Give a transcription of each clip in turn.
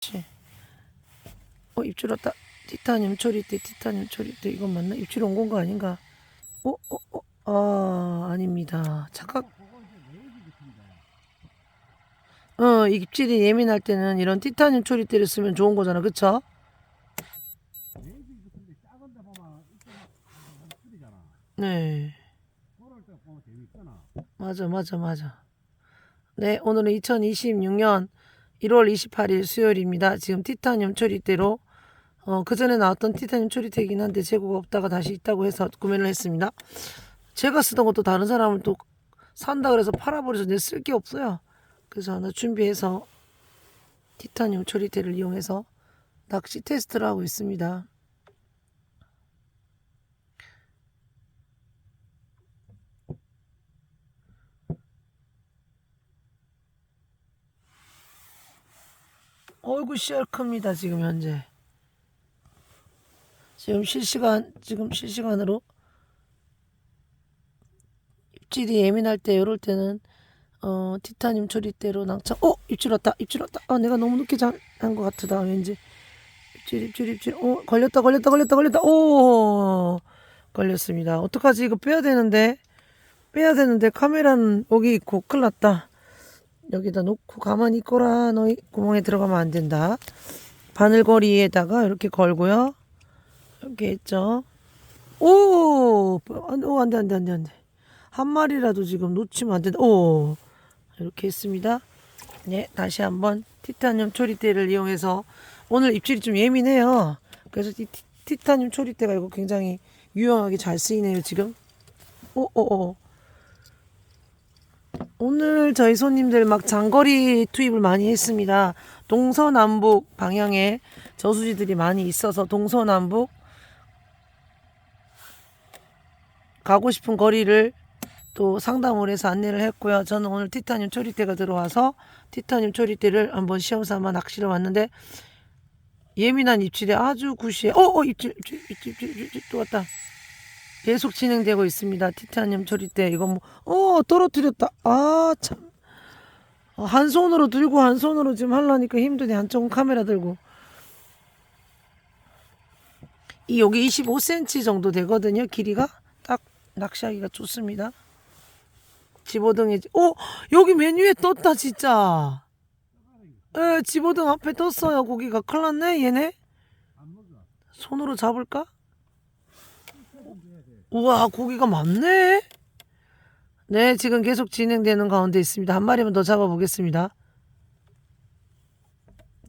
그렇지. 어 입질 왔다. 티타늄 처리대 티타늄 처리대 이건 맞나? 입질 온 건가 아닌가? 어? 어? 어? 아 아닙니다. 착각. 어 입질이 예민할 때는 이런 티타늄 처리대를 쓰면 좋은 거잖아, 그쵸? 네. 맞아, 맞아, 맞아. 네, 오늘은 2026년 1월 28일 수요일입니다. 지금 티타늄 처리대로 어, 그 전에 나왔던 티타늄 처리대이긴 한데 재고가 없다가 다시 있다고 해서 구매를 했습니다. 제가 쓰던 것도 다른 사람을 또 산다 그래서 팔아버려서 내쓸게 없어요. 그래서 하나 준비해서 티타늄 처리대를 이용해서 낚시 테스트를 하고 있습니다. 어이구 씨알 큽니다 지금 현재. 지금 실시간 지금 실시간으로 입질이 예민할 때 이럴 때는 어 티타늄 처리대로 낭창 어 입질 왔다 입질 왔다. 아 내가 너무 늦게 한것 같다. 왠지 입질 입질 입질. 어 걸렸다 걸렸다 걸렸다 걸렸다. 오! 걸렸습니다. 어떡하지? 이거 빼야 되는데 빼야 되는데 카메라는 여기 있고 큰일 났다 여기다 놓고 가만히 있거라. 너희 구멍에 들어가면 안 된다. 바늘거리에다가 이렇게 걸고요. 이렇게 했죠. 오! 안, 오, 안 돼, 안 돼, 안 돼, 안 돼. 한 마리라도 지금 놓치면 안 된다. 오! 이렇게 했습니다. 네, 다시 한번 티타늄 초리대를 이용해서 오늘 입질이 좀 예민해요. 그래서 이 티, 티타늄 초리대가 이거 굉장히 유용하게 잘 쓰이네요, 지금. 오, 오, 오. 오늘 저희 손님들 막 장거리 투입을 많이 했습니다. 동서남북 방향에 저수지들이 많이 있어서 동서남북 가고 싶은 거리를 또 상담을 해서 안내를 했고요. 저는 오늘 티타늄 처리대가 들어와서 티타늄 처리대를 한번 시험 삼아 낚시를 왔는데 예민한 입질에 아주 굿이에요. 어, 어, 입질, 입질, 입질, 입질, 입질, 또 왔다. 계속 진행되고 있습니다. 티타늄 처리대 이거 뭐, 어 떨어뜨렸다. 아 참. 어, 한 손으로 들고 한 손으로 지금 하려니까 힘드네. 한쪽은 카메라 들고. 이 여기 25cm 정도 되거든요. 길이가 딱 낚시하기가 좋습니다. 집어등에 어 여기 메뉴에 떴다 진짜. 예, 집어등 앞에 떴어요. 고기가 큰일 났네 얘네. 손으로 잡을까? 우와 고기가 많네. 네 지금 계속 진행되는 가운데 있습니다. 한 마리만 더 잡아보겠습니다.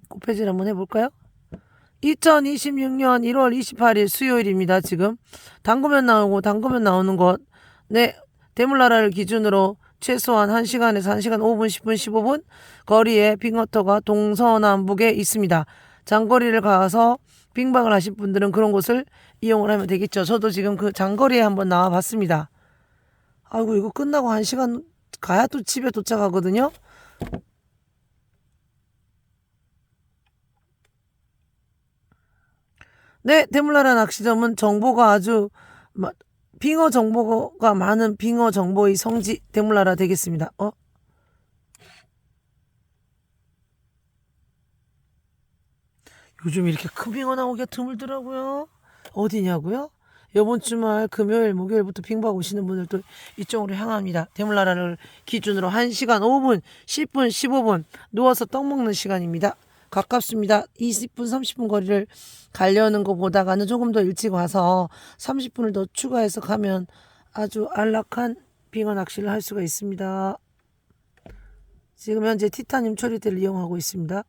곱해질 한번 해볼까요? 2026년 1월 28일 수요일입니다 지금. 담그면 나오고 담그면 나오는 것 네 대물나라를 기준으로 최소한 1시간에서 1시간 5분 10분 15분 거리에 빙어터가 동서남북에 있습니다. 장거리를 가서 빙방을 하실 분들은 그런 곳을 이용을 하면 되겠죠. 저도 지금 그 장거리에 한번 나와 봤습니다. 아이고, 이거 끝나고 한 시간 가야 또 집에 도착하거든요. 네, 대물나라 낚시점은 정보가 아주 마- 빙어 정보가 많은 빙어 정보의 성지 대물나라 되겠습니다. 어? 요즘 이렇게 큰 빙어 나오기가 드물더라고요. 어디냐고요? 이번 주말 금요일, 목요일부터 빙박 오시는 분들도 이쪽으로 향합니다. 대물나라를 기준으로 1시간 5분, 10분, 15분 누워서 떡 먹는 시간입니다. 가깝습니다. 20분, 30분 거리를 가려는 것보다가는 조금 더 일찍 와서 30분을 더 추가해서 가면 아주 안락한 빙어 낚시를 할 수가 있습니다. 지금 현재 티타늄 처리대를 이용하고 있습니다.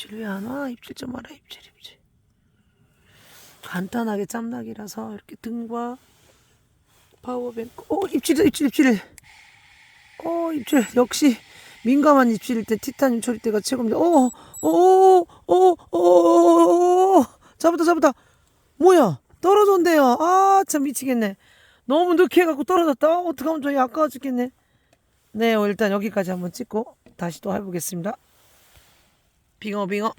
입질 왜 안 와? 입질 좀 와라 입질 입질. 간단하게 짬낚이라서 이렇게 등과 파워뱅크. 오 입질이다 입질 입질. 오 입질. 역시 민감한 입질일 때 티타늄 처리대가 최고입니다. 오 오 오 오오 잡았다 잡았다. 뭐야? 떨어졌네요. 아 참 미치겠네. 너무 늦게 해갖고 떨어졌다. 어떡하면 저희 아까워 죽겠네. 네 일단 여기까지 한번 찍고 다시 또 해보겠습니다 빙어 빙어